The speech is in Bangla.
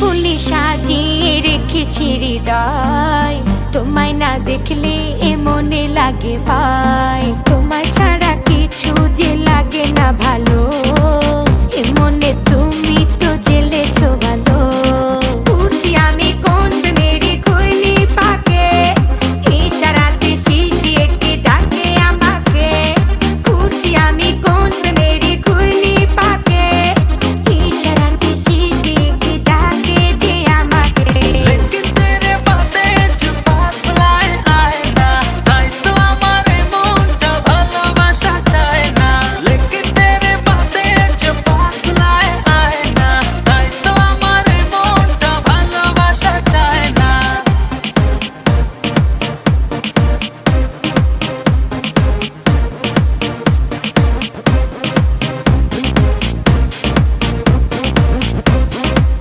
ফুলে সাজিয়ে রেখেছি হৃদয়। তোমায় না দেখলে এ মনে লাগে ভাই। তোমার